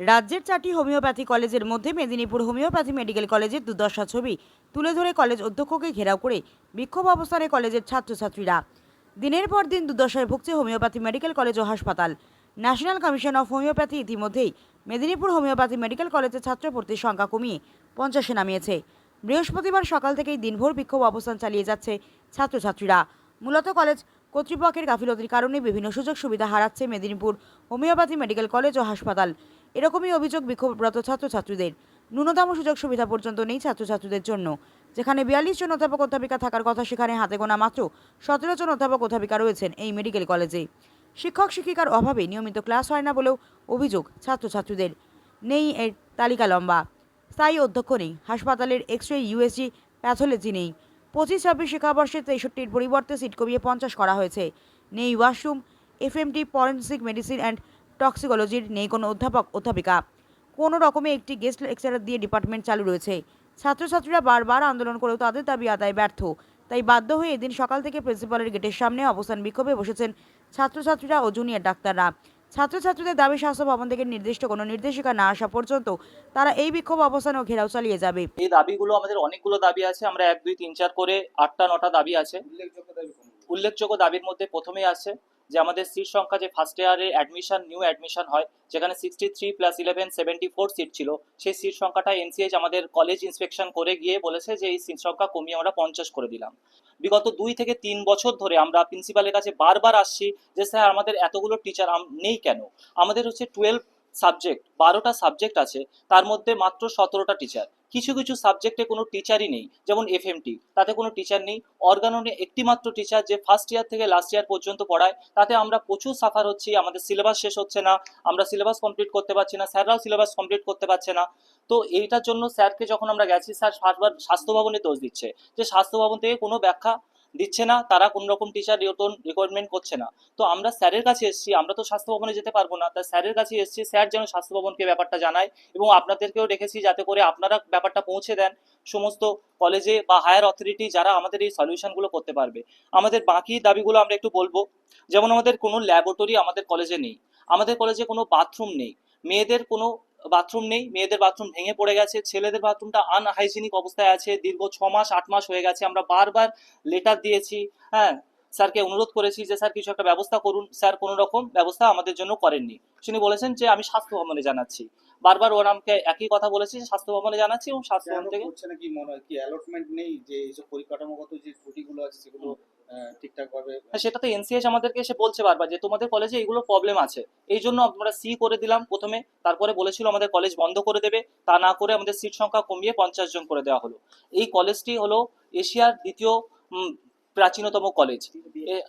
রাজ্যের চারটি হোমিওপ্যাথি কলেজের মধ্যে মেদিনীপুর হোমিওপ্যাথি মেডিকেল কলেজের দুর্দশা ছবি তুলে ধরে কলেজ অধ্যক্ষকে ঘেরাও করে বিক্ষোভ অবস্থানে কলেজের ছাত্রছাত্রীরা। দিনের পর দিন দুর্দশায় ভুগছে হোমিওপ্যাথি মেডিকেল কলেজ ও হাসপাতাল। ন্যাশনাল কমিশন অফ হোমিওপ্যাথি ইতিমধ্যেই মেদিনীপুর হোমিওপ্যাথি মেডিকেল কলেজের ছাত্র ভর্তির সংখ্যা কমিয়ে পঞ্চাশে নামিয়েছে। বৃহস্পতিবার সকাল থেকেই দিনভর বিক্ষোভ অবস্থান চালিয়ে যাচ্ছে ছাত্রছাত্রীরা। মূলত কলেজ কর্তৃপক্ষের গাফিলতির কারণে বিভিন্ন সুযোগ সুবিধা হারাচ্ছে মেদিনীপুর হোমিওপ্যাথি মেডিকেল কলেজ ও হাসপাতাল। এরকমই অভিযোগ বিক্ষোভরত ছাত্রছাত্রীদের। ন্যূনতম সুযোগ সুবিধা পর্যন্ত নেই ছাত্রছাত্রীদের জন্য। যেখানে বিয়াল্লিশ জন অধ্যাপক অধ্যাপিকা থাকার কথা, সেখানে হাতে গোনা মাত্র সতেরো জন অধ্যাপক অধ্যাপিকা রয়েছেন এই মেডিকেল কলেজে। শিক্ষক, শিক্ষিকার অভাবে নিয়মিত ক্লাস হয় না বলেও অভিযোগ ছাত্রছাত্রীদের। নেই এর তালিকা লম্বা। স্থায়ী অধ্যক্ষ নেই। হাসপাতালের এক্স রে ইউএসজি, প্যাথোলজি নেই। পঁচিশ, ছাব্বিশ শিক্ষাবর্ষে তেষট্টির পরিবর্তে সিট কমিয়ে পঞ্চাশ করা হয়েছে। নেই washroom, FMT, forensic medicine and টক্সিকোলজির নেই কোনো অধ্যাপক, অধ্যাপিকা। কোনো রকমে একটি গেস্ট লেকচারার দিয়ে ডিপার্টমেন্ট চালু রয়েছে। ছাত্রছাত্রীরা বারবার আন্দোলন করেও তাদের দাবি আদায় ব্যর্থ। তাই বাধ্য হয়ে এদিন সকাল থেকে প্রিন্সিপালের গেটের সামনে অবস্থান বিক্ষোভে বসেছেন ছাত্রছাত্রীরা ও জুনিয়র ডাক্তাররা। ছাত্রছাত্রীদের দাবি স্বাস্থ্য ভবন থেকে নির্দিষ্ট কোনো নির্দেশিকা না আসা পর্যন্ত তারা এই বিক্ষোভ অবস্থান ও ঘেরাও চালিয়ে যাবে। এই দাবিগুলো আমাদের অনেকগুলো দাবি আছে। আমরা এক, দুই, তিন, চার করে আটটা, নটা দাবি আছে। উল্লেখযোগ্য দাবির মধ্যে প্রথমেই আছে যে আমাদের সিট সংখ্যা যে ফার্স্ট ইয়ারে অ্যাডমিশন নিউ অ্যাডমিশন হয়, যেখানে sixty three plus eleven seventy four seat ছিল, সেই সিট সংখ্যাটা এনসিএইচ আমাদের কলেজ ইন্সপেকশন করে গিয়ে বলেছে যে এই সিট সংখ্যা কমিয়ে আমরা পঞ্চাশ করে দিলাম। বিগত দুই থেকে তিন বছর ধরে আমরা প্রিন্সিপালের কাছে বারবার আসছি যে, স্যার, আমাদের এতগুলো টিচার নেই কেন? আমাদের হচ্ছে টুয়েলভ সাবজেক্ট বারোটা সাবজেক্ট আছে, তার মধ্যে মাত্র সতেরোটা টিচার কিছু কিছু সাবজেক্টে কোনো টিচারই নেই, যেমন এফএমটি তাতে কোনো টিচার নেই। অর্গাননে একটি মাত্র টিচার যে ফার্স্ট ইয়ার থেকে লাস্ট ইয়ার পর্যন্ত পড়ায়, তাতে আমরা প্রচুর সাফার হচ্ছি, আমাদের সিলেবাস শেষ হচ্ছে না, আমরা সিলেবাস কমপ্লিট করতে পারছি না, স্যাররাও সিলেবাস কমপ্লিট করতে পারছে না। তো এইটার জন্য স্যারকে যখন আমরা গেছি, স্যার বারবার স্বাস্থ্য ভবনে দোষ দিচ্ছে, যে স্বাস্থ্য ভবন থেকে কোনো ব্যাখ্যা দিচ্ছে না, তারা কোনো রকম টিচার রিকোয়ারমেন্ট করছে না। তো আমরা স্যারের কাছে এসেছি, আমরা তো স্বাস্থ্য ভবনে যেতে পারব না। তাই স্যারের কাছে এসেছি, স্যার যেন স্বাস্থ্য ভবনকে ব্যাপারটা জানায় এবং আপনাদেরকেও রেখেছি যাতে করে আপনারা ব্যাপারটা পৌঁছে দেন সমস্ত কলেজে বা হায়ার অথরিটি যারা আমাদের এই সলিউশনগুলো করতে পারবে। আমাদের বাকি দাবিগুলো আমরা একটু বলব। যেমন আমাদের কোনো ল্যাবরেটরি আমাদের কলেজে নেই। আমাদের কলেজে কোনো বাথরুম নেই। মেয়েদের কোনো বাথরুম নেই, মেয়েদের বাথরুম ভেঙে পড়ে গেছে, ছেলেদের বাথরুমটা আনহাইজিনিক অবস্থায় আছে, দীর্ঘ ছ মাস, আট মাস হয়ে গেছে, আমরা বারবার লেটার দিয়েছি হ্যাঁ স্যারকে অনুরোধ করেছি যে, স্যার, কিছু একটা ব্যবস্থা করুন। স্যার কোনো রকম ব্যবস্থা আমাদের জন্য করেননি। তিনি বলেছেন যে, আমি স্বাস্থ্য ভবনে জানাচ্ছি। বারবার ওর আমাকে একই কথা বলেছি স্বাস্থ্য ভবনে জানাচ্ছি এবং স্বাস্থ্য ভবন থেকে করছে না কি মনে হয় কি অ্যালটমেন্ট নেই যে এইসব পরিকাঠামোগত যে ত্রুটিগুলো আছে সেগুলো ঠিকঠাক ভাবে হ্যাঁ, সেটা তো এনসিএস আমাদেরকে এসে বলছে বারবার যে তোমাদের কলেজে এগুলো প্রবলেম আছে। এই জন্য আমরা সি করে দিলাম প্রথমে তারপরে বলেছিল আমাদের কলেজ বন্ধ করে দেবে তা না করে আমাদের সিট সংখ্যা কমিয়ে পঞ্চাশ জন করে দেওয়া হলো। এই কলেজটি হলো এশিয়ার দ্বিতীয় উম, প্রাচীনতম কলেজ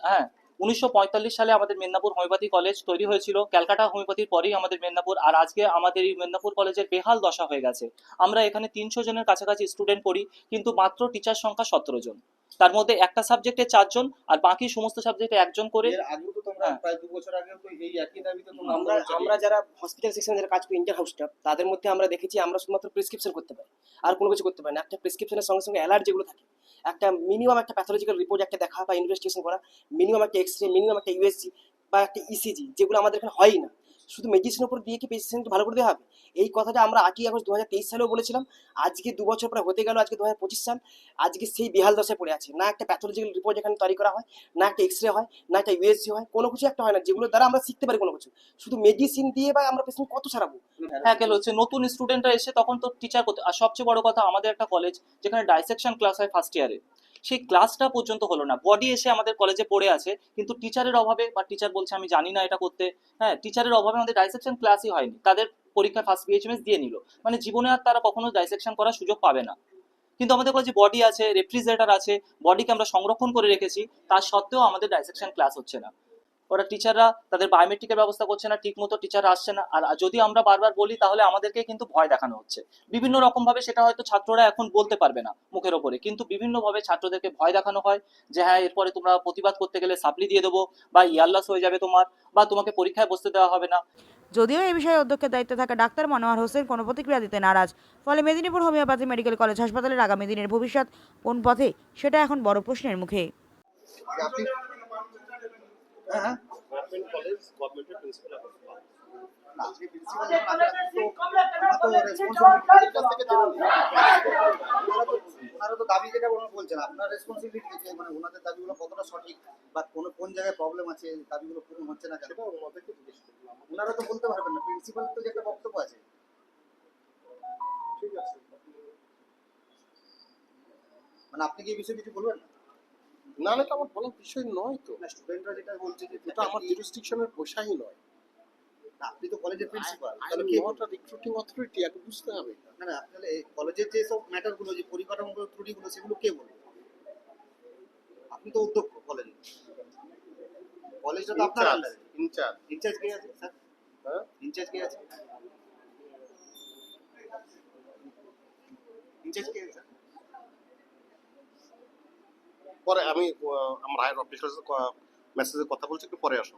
হ্যাঁ উনিশশো পঁয়তাল্লিশ সালে আমাদের মেদিনীপুর হোমিওপ্যাথি কলেজ তৈরি হয়েছিল। ক্যালকাটা হোমিওপ্যাথির পরেই আমাদের মেদিনীপুর, আর আজকে আমাদের এই মেদিনীপুর কলেজের বেহাল দশা হয়ে গেছে। আমরা এখানে তিনশো জনের কাছাকাছি স্টুডেন্ট পড়ি, কিন্তু মাত্র টিচার সংখ্যা সতেরো জন। তার মধ্যে একটা সাবজেক্টে চারজন আর বাকি সমস্ত সাবজেক্টে একজন করে এর আগেও তো তোমরা হ্যাঁ। প্রায় দু বছর আগেও তো এই একই দাবিতে তোমরা আমরা আমরা যারা হসপিটাল সেকশনে যারা কাজ করি ইন্টার হাউস স্টাফ তাদের মধ্যে আমরা দেখেছি আমরা শুধুমাত্র প্রেসক্রিপশন করতে পারি আর কোনো কিছু করতে পারি না। একটা প্রেসক্রিপশনের সঙ্গে সঙ্গে অ্যালার্ট যেগুলো থাকে একটা মিনিমাম একটা প্যাথোলজিক্যাল রিপোর্ট একটা দেখা বা ইনভেস্টিগেশন করা মিনিমাম একটা এক্স রে মিনিমাম একটা ইউএসজি বা একটা ইসিজি যেগুলো আমাদের এখানে হয়ই না। শুধু মেডিসিনের উপর দিয়ে কি পেশেন্ট ভালো করে দেওয়া হবে? এই কথাটা আমরা আটই আগস্ট দু হাজার তেইশ সালেও বলেছিলাম। আজকে দু বছর পরে হতে গেল, আজকে দু হাজার পঁচিশ সাল। আজকে সেই বেহাল দশায় পড়ে আছে। না একটা প্যাথোলজিক্যাল রিপোর্ট এখানে তৈরি করা হয়, না একটা এক্স রে হয়, না একটা ইউএসজি হয়, কোনো কিছু একটা হয় না। যেগুলো দ্বারা আমরা শিখতে পারি কোনো কিছু। শুধু মেডিসিন দিয়ে বা আমরা পেশেন্ট কত সারাবো হ্যাঁ কেন হচ্ছে নতুন স্টুডেন্টরা এসে তখন তো টিচার করতে আর সবচেয়ে বড় কথা আমাদের একটা কলেজ যেখানে ডাইসেকশন ক্লাস হয় ফার্স্ট ইয়ারে সেই ক্লাসটা পর্যন্ত হলো না। বডি এসে আমাদের কলেজে পড়ে আছে, কিন্তু টিচারের অভাবে, বা টিচার বলছে আমি জানি না এটা করতে হ্যাঁ টিচারের অভাবে আমাদের ডাইসেকশন ক্লাসই হয়নি। তাদের পরীক্ষা ফার্স্ট বিএইচএমএস দিয়ে নিল। মানে জীবনে আর তারা কখনো ডাইসেকশন করার সুযোগ পাবে না। কিন্তু আমাদের কলেজে বডি আছে রেফ্রিজারেটর আছে বডিকে আমরা সংরক্ষণ করে রেখেছি, তার সত্ত্বেও আমাদের ডাইসেকশন ক্লাস হচ্ছে না। ওরা টিচাররা তাদের বায়োমেট্রিকের ব্যবস্থা করছে না ঠিক মতো টিচার আসছে না। আর যদি আমরা বারবার বলি তাহলে আমাদেরকে কিন্তু ভয় দেখানো হচ্ছে। বিভিন্ন রকম ভাবে সেটা হয়তো ছাত্ররা এখন বলতে পারবে না মুখের ওপরে। কিন্তু বিভিন্ন ভাবে ছাত্রদেরকে ভয় দেখানো হয় যে হ্যাঁ এরপরে তোমরা প্রতিবাদ করতে গেলে সাপ্লি দিয়ে দেবো বা ইয়ারলাস হয়ে যাবে তোমার বা তোমাকে পরীক্ষায় বসতে দেওয়া হবে না। যদিও এই বিষয়ে অধ্যক্ষের দায়িত্বে থাকা ডাক্তার মনোয়ার হোসেন কোনো প্রতিক্রিয়া দিতে নারাজ। ফলে মেদিনীপুর হোমিওপ্যাথি মেডিকেল কলেজ হাসপাতালের আগামী দিনের ভবিষ্যৎ কোন পথে সেটা এখন বড় প্রশ্নের মুখে। জেনে নিন। ওনারা তো ওনারা তো দাবি যেটা ওনারা বলছেন আপনার রেসপন্সিবিলিটি যে মানে ওনাদের দাবিগুলো কতটা সঠিক বা কোন কোন জায়গায় প্রবলেম আছে দাবিগুলো পূরণ হচ্ছে না কেন? সেটা ওনাদেরকে জিজ্ঞেস করলাম ওনারা তো বলতে পারবেন না প্রিন্সিপাল তো যে একটা বক্তব্য আছে। ঠিক আছে। মানে আপনি কি এই বিষয়ে কিছু বলবেন না? না না আমার বলার বিষয় নয় তো। না স্টুডেন্টরা যেটা বলছে যে এটা আমার জুরিসডিকশনের বসাই নয়। আপনি তো কলেজের প্রিন্সিপাল তাহলে কি নট রিক্রুটিং অথরিটি আগে বুঝতে হবে না না তাহলে কলেজের যে সব ম্যাটারগুলো যে পরিকাঠামোগত ত্রুটিগুলো সেগুলো কে বলবে? আপনি তো অধ্যক্ষ কলেজে কলেজটা তো আপনার আন্ডারে ইনচার্জ ইনচার্জ কে আছে স্যার হ্যাঁ? ইনচার্জ কে আছে? ইনচার্জ কে আছে স্যার পরে আমি আমার হায়ার অফিসার মেসেজে কথা বলছি একটু পরে আসো।